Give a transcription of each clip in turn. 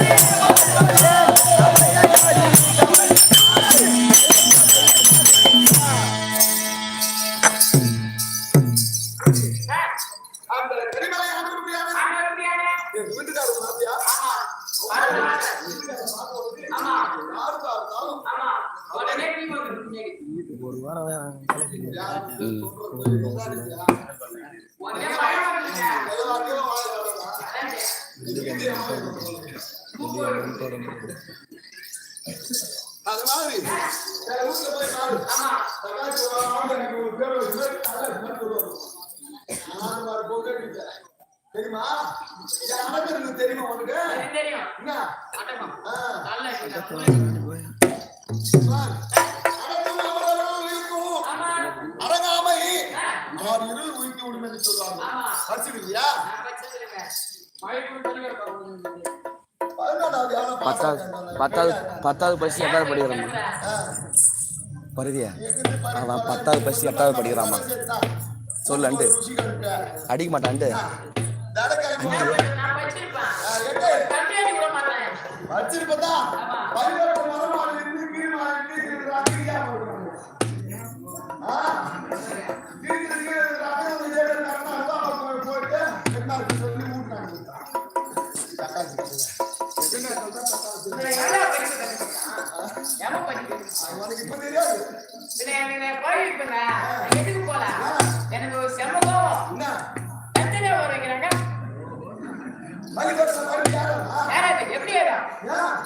Yes. எனக்கு ரொம்ப பிடிக்கும் அது மாதிரி. தெரியுமா? தெரியுமா உனக்கு? அடங்காமை. நான் இருள் உயிர்த்து விடும் என்று சொல்லுவாங்க படிச்சிருக்கியா? பத்தாவது பத்தாவது பத்தாவது பசி எட்டாவது படிக்கிறாமா பருதியா? அவன் பத்தாவது பசி எட்டாவது படிக்கிறாமா சொல்லு அண்டு. அடிக்க மாட்டான்ட்டு ஆ உனக்கு இப்ப தெரியாது கோயிலுக்கு எதுக்கு போலாம் எனக்கு ஒரு செம்மதம் என்ன எத்தனை வரும் வைக்கிறாங்க எப்படி ஏறா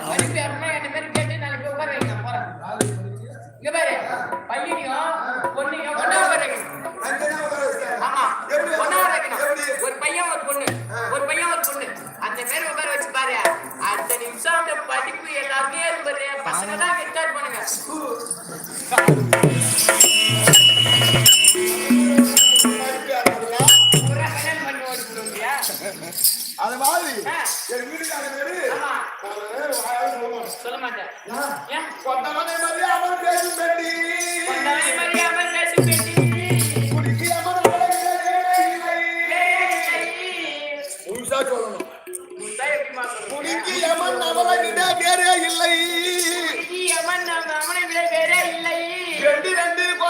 மறுபடியும் என்ன மாதிரி கேட்டு நாளைக்கு உட்கார வைக்க போறேன் இங்க பாரு எக்ஸாம்ல படிப்பு எல்லாருமே இருப்பாரு பசங்க தான் கெட்டார் பண்ணுங்க. அது மாதிரி என் வீட்டுக்காரர் பேரு சொல்ல மாட்டேன் சொல்ல மாட்டேன் ஏன்? கொட்டமான மாதிரியே அவன் பேசும் பெண்டி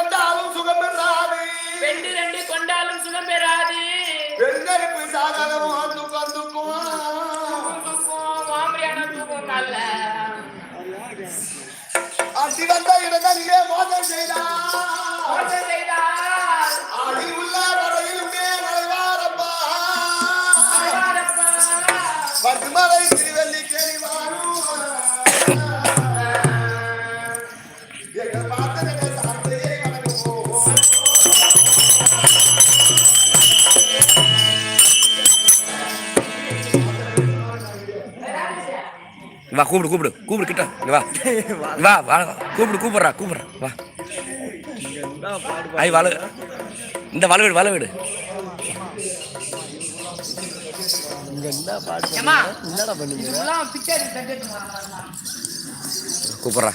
கொண்டாலும் சுகம் பெறாது. ரெண்டு ரெண்டு கொண்டாலும் சுகம் பெறாது. வெண்ணெருப்பு சாதாரணம் அதுக்கும் அதுக்கும் அசி வந்த இடங்களிலே மோதல் செய்தார். மோதல் செய்தார். அடி உள்ள வா கூப்பிடு கூப்பிடு. கூப்பிடு கிட்ட. வா. வா வா கூப்பிடு கூப்பிட்றா கூப்பிட்றா. வா. ஐ வள இந்த வளவீடு வளவீடு கூப்பிட்றா.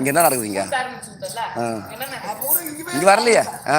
இங்க என்ன நடக்குதுங்க இங்க? வரலையா? ஆ.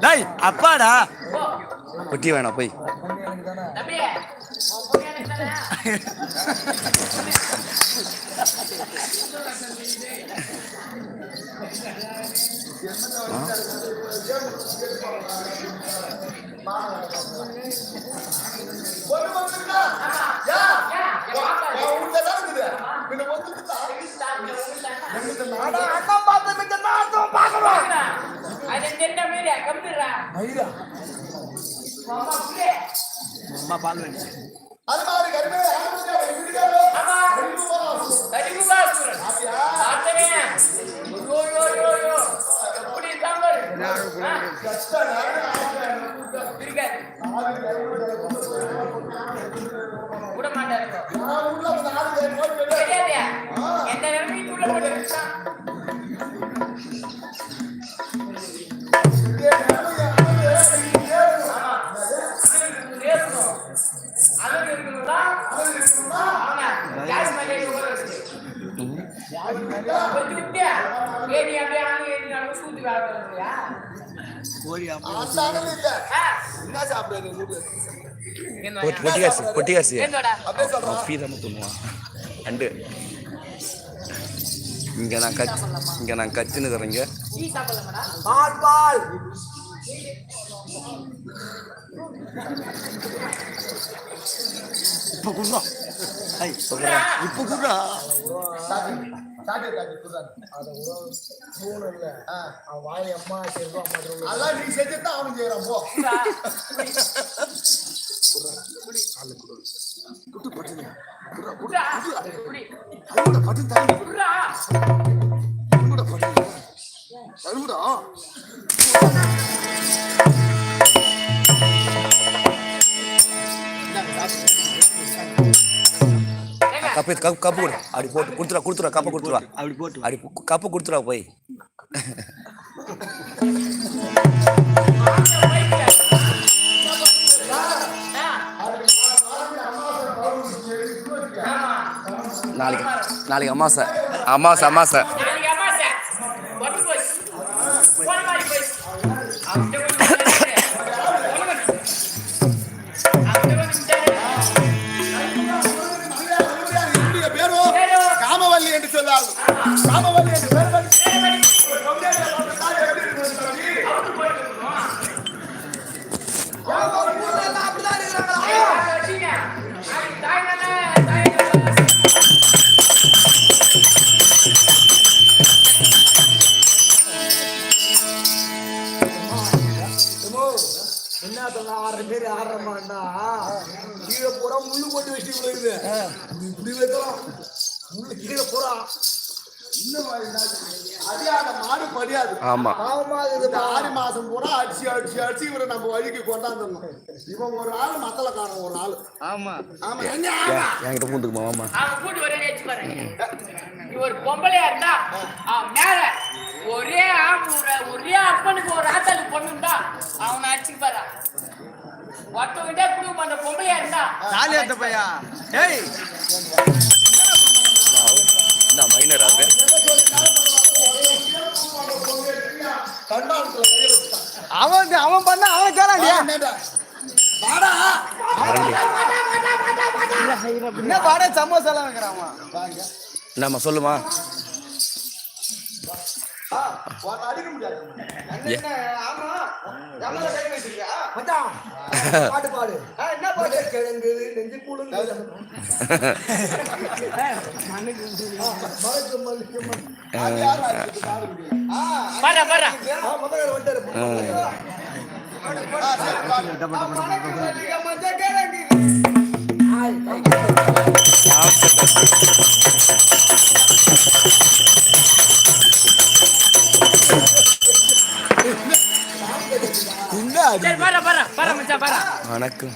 டேய் அப்பாடா. குட்டி வேணாம் போய். பார்த்து அது மாதிரி கருமையாக அவன் இருக்கணும்னா அவன் இருக்கணும்னா ரெண்டு. இங்க நான் கத்து இங்க நான் கத்துன்னு தரேங்க பால் பால். இப்ப குடுறா ஐய் இப்ப குடுறா சாட்டி சாட்டி சாட்டி குடுறாரு அதான் நீ செஞ்சுதான் அவனுக்கு செய்யறான் போ டா. குடுடா. குடி. குடுடா. ஏங்க, கப்பு கப்பு கப்பு கொடு அப்படி போட்டு கொடுத்துருவா கொடுத்துருவா கப்பை கொடுத்துருவா அப்படி போட்டு அப்படி கப்பு கொடுத்துருவா போய் நாளைக்கு நாளைக்கு அமாசை அமாசை அமாசை ஆமா பாவமா இருக்குது ஆடி மாசம் பூரா அடிச்சு அடிச்சு அடிச்சு இவரை நம்ம வழிக்கு கொண்டாந்துடணும் இவன் ஒரு ஆள் மத்தல காணும் ஒரு ஆள் ஆமா ஆமா என்ன என்கிட்ட பூந்துக்குமா ஆமா கூட்டி. நீ ஒரு பொம்பளையா இருந்தா மேல ஒரே ஆம்பூர ஒரே அப்பனுக்கு ஒரு ஆத்தாளுக்கு பொண்ணுண்டா அவனை அடிச்சுக்கு பாரு ஒருத்தவங்கிட்டே குடுக்க மாட்ட பொம்பளையா இருந்தா தாலி அந்த பையா ஏய் என்ன மைனர் அது அவன் அவன் பண்ண அவன் கேளாண்டியா? வாடா. என்ன பாட சமோசா எல்லாம் வைக்கிறான் வாங்க. என்னம்மா சொல்லுமா? பாட்டு பாடு. என்ன பாட்டு? கிழங்கு நெஞ்சு கூழுங்க மலைக்கு மல்லிக்கு வணக்கம்.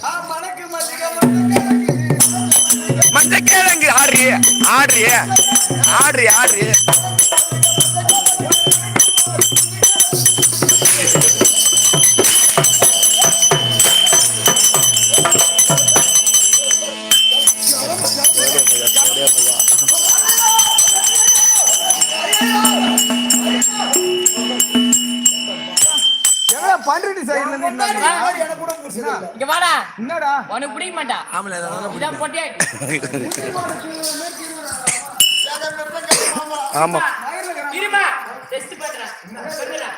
மஞ்ச கிழங்கு ஆடுறிய ஆடுறிய ஆடுறிய ஆடுறிய பண்ருட்டி சைடுல இருந்து பிடிச்சது இங்க வாடா. என்னடா? உனக்கு பிடிக்க மாட்டா. இதான் பொட்டியா ஆமா. இருமா டெஸ்ட் பண்றேன் சொல்லுடா.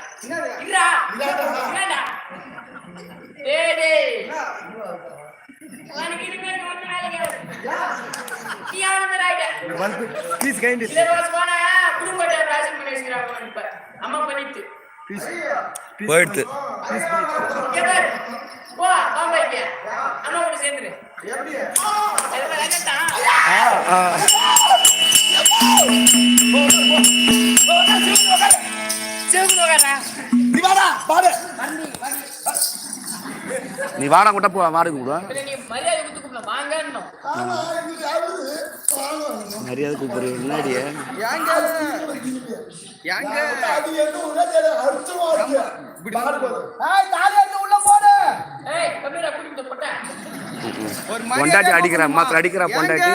இருடா. என்னடா? டேய் டேய். உனக்கு இனிமே ஒண்ணு நாளைக்கு நீ ஆனந்த ராயிட்ட வந்து ப்ளீஸ் கைண்ட் சிலபஸ் போனா குடும்பத்தை ராஜன் பண்ணி வச்சுக்கிறாங்க இப்ப அம்மா பண்ணிட்டு. போயிடுத்து இங்க பாரு. போ கூட சேர்ந்துரு. நீ வாடா, கூட போ மாடு நீ மரியாதை கூப்பிடுறது முன்னாடியே ஏங்க? ஏங்க? பொண்டாட்டி அடிக்கிறா மாத்திர அடிக்கிறா பொண்டாட்டி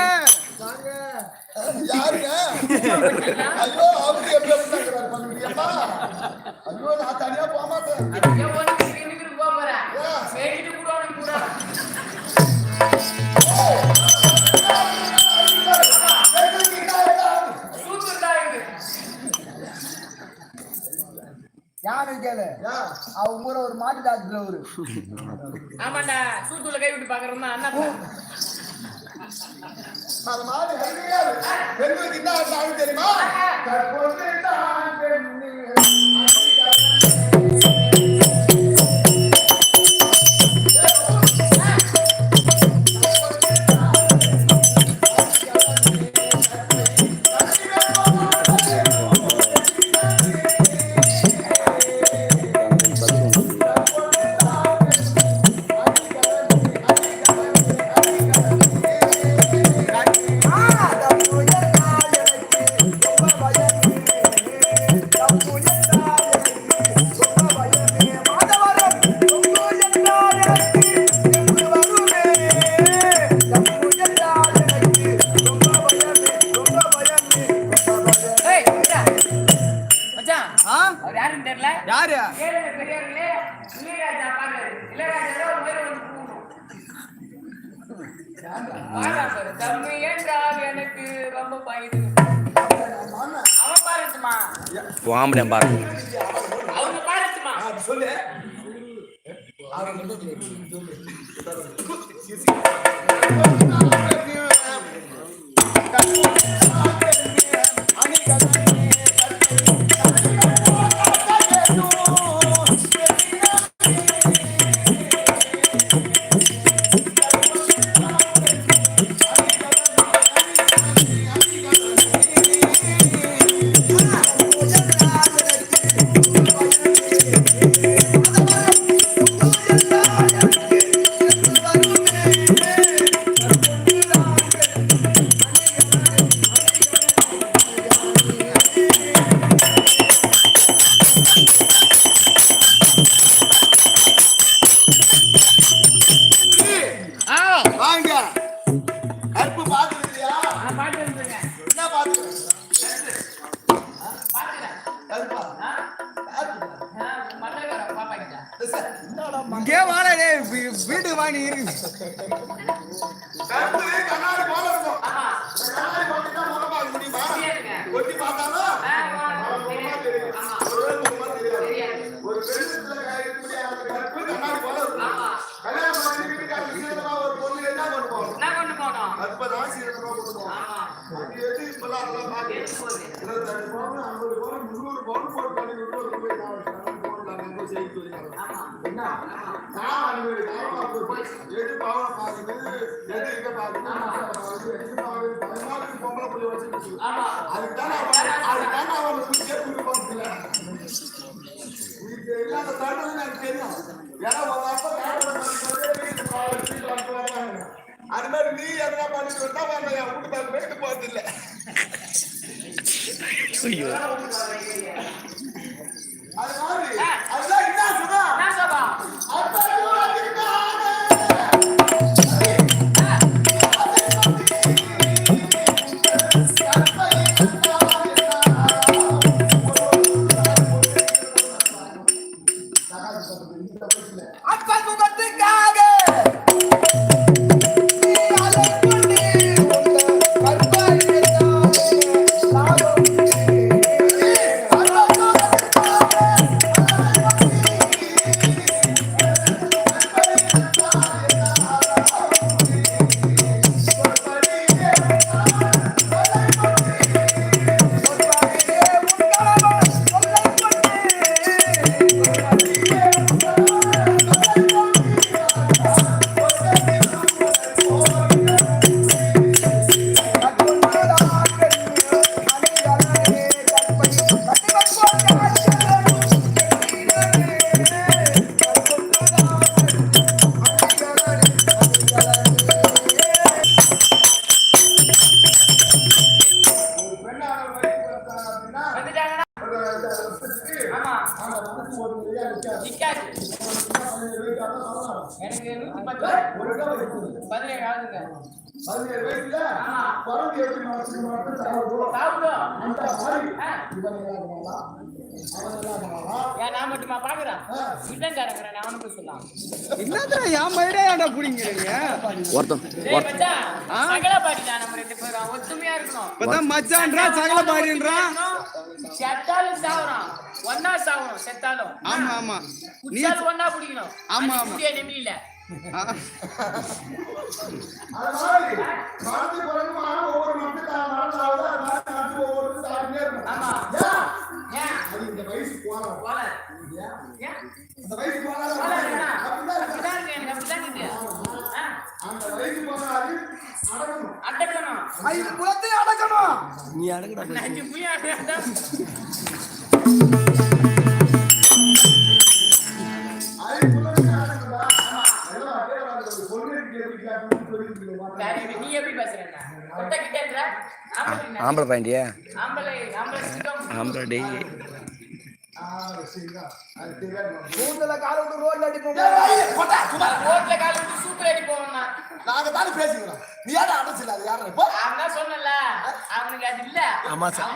ஐயோ நான் தனியா போக மாட்டேன் கேளு. அவங்க ஊர ஒரு மாட்டு டாக்டர் அவரு. ஆமாண்டா சூத்துல கை விட்டு பாக்குறோம்னா அண்ணன் அது மாதிரி தெரியுமா? பாடுறா பாரு என்றால் எனக்கு ரொம்ப பயந்து அவன் பாருட்டுமா ஆம்பளை பாரு. அவங்க பாருட்டுமா சொல்லு ஆ கண்ணாடி இருக்கு கண்ணாடி போல இருக்கும் ஆமா கண்ணாடி போட்டுட்டா முகம் முடியுமா ஒட்டி பார்த்தாலும் ஆமா. ஒரு பெருசுல இருக்க கண்ணாடி போல இருக்கும் கல்யாணம் பண்ணிக்கிட்டு வீட்டுக்காரங்க ஒரு பொண்ணு என்ன என்ன கொண்டு போனோம் கற்பதான் ஆமா அது எது இப்பெல்லாம் அதெல்லாம் பாக்க இருபத்தஞ்சு பவுன் ஐம்பது பவுன் முந்நூறு பவுன் போட்டு பண்ணி விட்டு போய் என்ன எது பாவனை பாக்குது எது இங்க பாக்குது எது பாக்குது பதினாலு பொம்பளை புள்ளி இல்லாத எனக்கு தெரியும் ஏன்னா அப்பா அது மாதிரி நீ எதனா பண்ணிட்டு வந்தா வந்து என் வீட்டுக்காரர் போயிட்டு போறது அது மாதிரி. அதுதான் என்ன ஒன்னா சாவணும் செத்தாலும். ஆமா ஆமா. நீ ஒன்னா பிடிக்கணும். ஆமா, ஆமா. முடிய ஒவ்வொரு மரத்து ஒவ்வொரு இந்த வயசு போனோம் போல. அந்த வயசு ஆ, அந்த வயசு அடங்கணும் அடக்கணும். ஐந்து குலத்தை அடக்கணும். நீ அடங்கடா ஆ, சரிங்க. அது தெரியாது. கூந்தல கால விட்டு ரோட்ல அடிப்போம் ஏய், ஏய், போடா, சும்மா. ரோட்ல கால விட்டு சூப்பர் அடி போவனா நாங்க தானே பேசிக்கிறோம். நீ யாரும் அடைச்சில்ல அது யாரும் இப்போ அவன் தான் சொன்னல அவனுக்கு அது இல்ல. ஆமா சார்.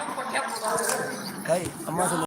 அம்மா சொல்லு